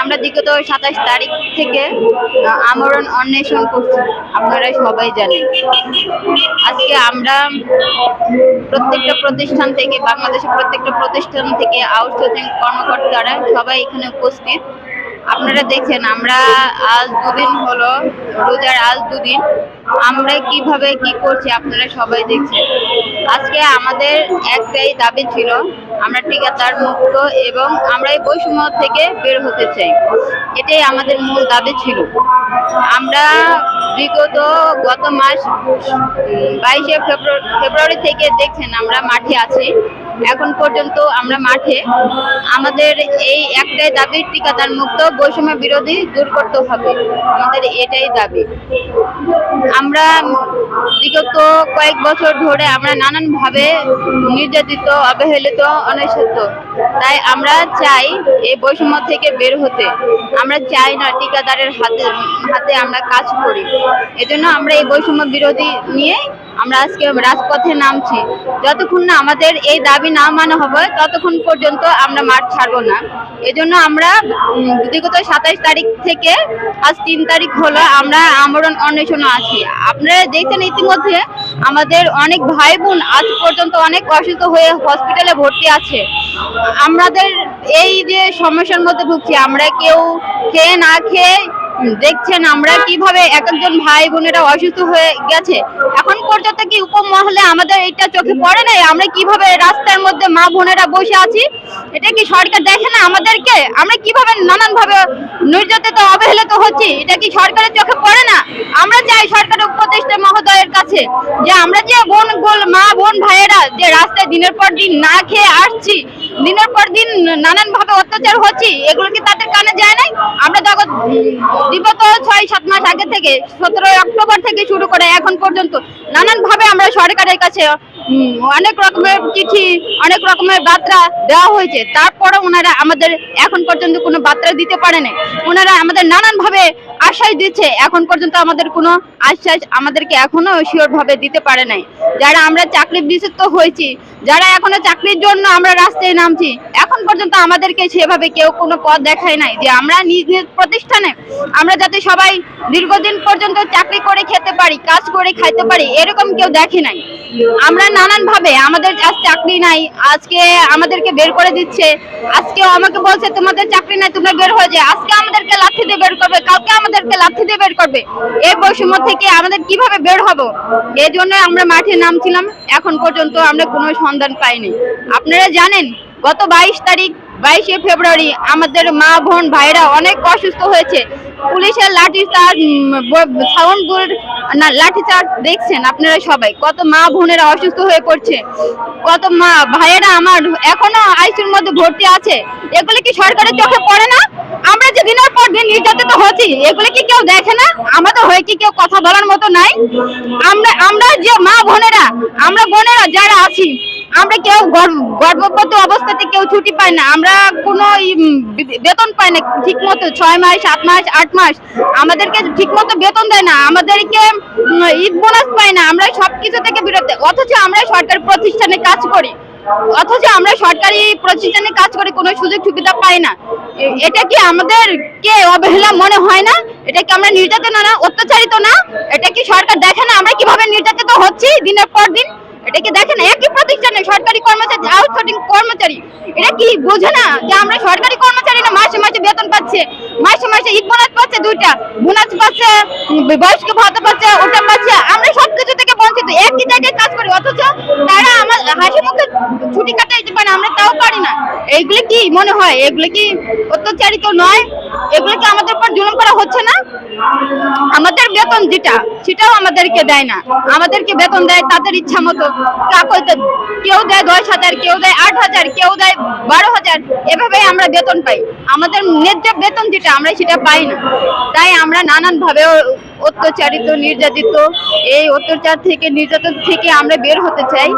আমরা বিগত সাতাশ তারিখ থেকে আমরণ অন্বেষণ করছি। আপনারা সবাই জানেন। আজকে আমরা প্রত্যেকটা প্রতিষ্ঠান থেকে, বাংলাদেশের প্রত্যেকটা প্রতিষ্ঠান থেকে আউটসোর্সিং কর্মকর্তারা সবাই এখানে উপস্থিত। আপনারা দেখছেন, আমরা আজ দুদিন হলো, রোজার আজ দুদিন। আমরা কীভাবে কি করছি আপনারা সবাই দেখছেন। আজকে আমাদের একটাই দাবি ছিল, আমরা ঠিকাদার মুক্ত এবং আমরা এই বৈষম্য থেকে বের হতে চাই। এটাই আমাদের মূল দাবি ছিল। আমরা বিগত গত মাস বাইশে ফেব্রুয়ারি থেকে দেখছেন, আমরা মাঠে আছি। এখন পর্যন্ত আমরা মাঠে আমাদের এই একটাই দাবি, ঠিকাদার মুক্ত, বৈষম্য বিরোধী দূর করতে হবে। আমাদের এটাই দাবি। আমরা বিগত কয়েক বছর ধরে আমরা নানানভাবে নির্যাতিত, অবহেলিত অনিশ্চিত তাই আমরা চাই এই বৈষম্য থেকে বের হতে। আমরা চাই না টিকাদারের হাতে হাতে আমরা কাজ করি। এজন্য আমরা এই বৈষম্য বিরোধী নিয়ে আমরা আজকে রাজপথে নামছি। যতক্ষণ না আমাদের এই দাবি না মানা হবে, ততক্ষণ পর্যন্ত আমরা মাঠ ছাড়বো না। এজন্য আমরা বিগত সাতাইশ তারিখ থেকে আজ তিন তারিখ হলো আমরা আমরণ অন্বেষণে আছি। আপনারা দেখছেন ইতিমধ্যে আমাদের অনেক ভাই বোন আজ পর্যন্ত অনেক অসুস্থ হয়ে হসপিটালে ভর্তি আছে। আমাদের এই যে সমস্যার মধ্যে ভুগছি, আমরা কেউ খেয়ে না খেয়ে দেখছেন আমরা কীভাবে এক একজন ভাই বোনেরা অসুস্থ হয়ে গেছে। এখন পর্যন্ত কি উপমহলে আমাদের এটা চোখে পড়ে নাই? আমরা কীভাবে রাস্তার মধ্যে মা বোনেরা বসে আছি? এটা কি সরকার দেখে না আমাদেরকে? আমরা কীভাবে নানান ভাবে নির্যাতিত, অবহেলিত হচ্ছি? এটা কি সরকারের চোখে পড়ে না? আমরা চাই সরকারের উপদেষ্টা মহোদয়ের কাছে যে আমরা যে বোন গোল মা, বোন, ভাইয়েরা যে রাস্তায় দিনের পর দিন না খেয়ে আসছি, দিনের পর দিন নানান ভাবে অত্যাচার হচ্ছি, এগুলো কি তাদের কানে যায় নাই? বিগত ছয়, সাত মাস আগে থেকে, সতেরোই অক্টোবর থেকে শুরু করে এখন পর্যন্ত নানানভাবে আমরা সরকারের কাছে অনেক রকমের চিঠি, অনেক রকমের বার্তা দেওয়া হয়েছে। তারপরে ওনারা আমাদের এখন পর্যন্ত কোনো বার্তা দিতে পারে না ওনারা আমাদের নানান ভাবে আশ্বাস দিচ্ছে। এখন পর্যন্ত আমাদের কোনো আশ্বাস আমাদেরকে এখনও শিওর ভাবে দিতে পারে নাই। যারা আমরা চাকরি বিচুক্ত হয়েছি, যারা এখনও চাকরির জন্য আমরা রাস্তায় নামছি, এখন পর্যন্ত আমাদেরকে সেভাবে কেউ কোনো পথ দেখায় নাই যে আমরা নিজ নিজ প্রতিষ্ঠানে আমরা যাতে সবাই দীর্ঘদিন পর্যন্ত চাকরি করে খেতে পারি, কাজ করে খাইতে পারি, এরকম কেউ দেখে নাই। আমরা নানান ভাবে আমাদের আজ চাকরি নাই, আজকে আমাদেরকে বের করে দিচ্ছে আজকে আমাকে বলছে, তোমাদের চাকরি নাই, তোমরা বের হয়ে যায় আজকে আমাদেরকে লাঠি দিয়ে বের করবে, কালকে আমাদেরকে লাঠি দিয়ে বের করবে। এই বৈষম্য থেকে আমাদের কীভাবে বের হব? এই জন্য আমরা মাঠে নামছিলাম, এখন পর্যন্ত আমরা কোনো সন্ধান পাইনি। আপনারা জানেন, গত বাইশ তারিখ, বাইশে ফেব্রুয়ারি আমাদের মা, বোন ভাইরা অনেক অসুস্থ হয়েছে। পুলিশের লাঠি চার্জ সাউন্ড না, লাঠি চার্জ দেখছেন আপনারা সবাই? কত মা বোনেরা অসুস্থ হয়ে পড়ছে। কত মা ভাইয়েরা আমার এখনও আইসিউর মধ্যে ভর্তি আছে। এগুলো কি সরকারের চোখে পড়ে না? আমরা যে দিনের পর দিন নির্যাতিত হচ্ছি, এগুলো কি কেউ দেখে না? আমাদের হয়ে কি কেউ কথা বলার মতো নাই। আমরা আমরা যে মা বোনেরা, আমরা বোনেরা যারা আছি আমরা কেউ গর্ভ- গর্ভবতী অবস্থাতে কেউ ছুটি পাই না। আমরা কোনো বেতন পাই না ঠিক মতো ছয় মাস, সাত মাস, আট মাস। আমাদেরকে ঠিক মতো বেতন দেয় না। আমাদেরকে ঈদ বোনাস পাই না। আমরা সব কিছু থেকে বিরত। অথচ আমরা সরকারি প্রতিষ্ঠানে কাজ করি। অথচ আমরা সরকারি প্রতিষ্ঠানে কাজ করে, কোনো সুযোগ সুবিধা পাই না। এটা কি আমাদের কে অবহেলা মনে হয় না? এটা কি আমরা নির্যাতন না, অত্যাচারিত না? এটা কি সরকার দেখে না আমরা কীভাবে নির্যাতিত হচ্ছি দিনের পর দিন? এটা কি দেখেন একই প্রতিষ্ঠানে সরকারি কর্মচারী আউটসোর্সিং কর্মচারী। এটা কি বোঝে না যে আমরা সরকারি কর্মচারী না, মাসে মাসে বেতন পাচ্ছে, মাসে মাসে ঈদ বোনাস পাচ্ছে দুইটা, বোনাস পাচ্ছে, বয়স্ক ভাতা পাচ্ছে, ওটা পাচ্ছে, আমরা সবকিছু থেকে বঞ্চিত, একই জায়গায় কাজ করি, অথচ তারা আমার হাসি মুখে ছুটি কাটাইতে পারে আমরা তাও পারি না। এইগুলো কি মনে হয়? এগুলো কি অত্যাচারিত নয়? এগুলো কি আমাদের উপর জুলুম করা হচ্ছে না? আমাদের বেতন যেটা, সেটাও আমাদেরকে দেয় না। আমাদেরকে বেতন দেয় তাদের ইচ্ছা মতো। কেউ দেয় দশ হাজার, কেউ দেয় আট হাজার, কেউ দেয় বারো হাজার এভাবে আমরা বেতন পাই। আমাদের ন্যায্য বেতন যেটা, আমরা সেটা পাই না। তাই আমরা নানান ভাবে অত্যাচারিত, নির্যাতিত। এই অত্যাচার থেকে, নির্যাতন থেকে আমরা বের হতে চাই।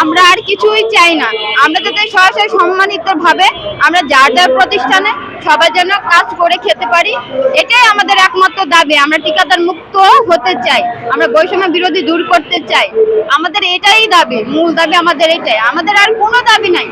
আমরা আর কিছুই চাই না। আমরা যাতে সরাসরি সম্মানিত ভাবে আমরা যার যার প্রতিষ্ঠানে সবাই যেন কাজ করে খেতে পারি, এটাই আমাদের একমাত্র দাবি। আমরা ঠিকাদার মুক্ত হতে চাই। আমরা বৈষম্য বিরোধী দূর করতে চাই। আমাদের এটাই দাবি। মূল দাবি আমাদের এটাই। আমাদের আর কোনো দাবি নাই।